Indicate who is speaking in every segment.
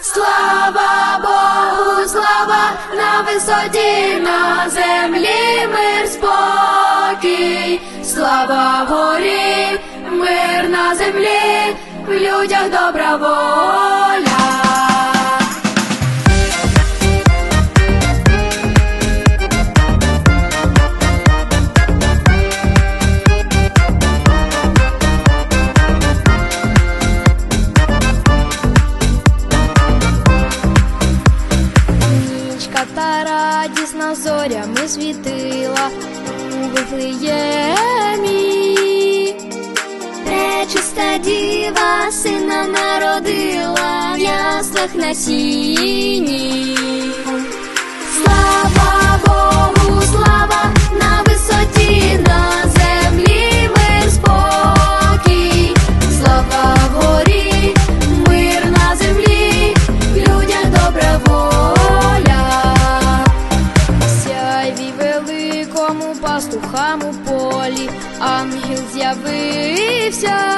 Speaker 1: Слава Богу, слава на висоті, на землі мир спокій, слава горі, мир на землі, в людях добра воля.
Speaker 2: Та радісна зорями світила у Вифлеємі. Пречиста діва сина народила в яслах на сіні. пастухам у полі, ангел з'явився.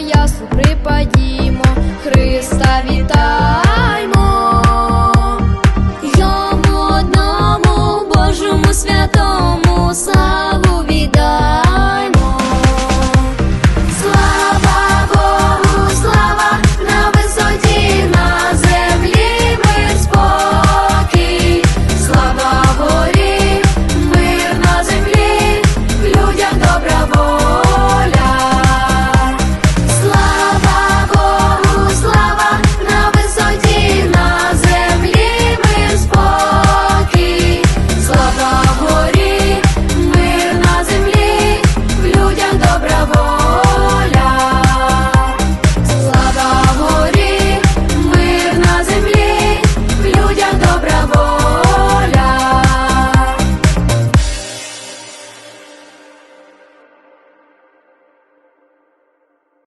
Speaker 2: ясу припадімо, Христа вітаємо.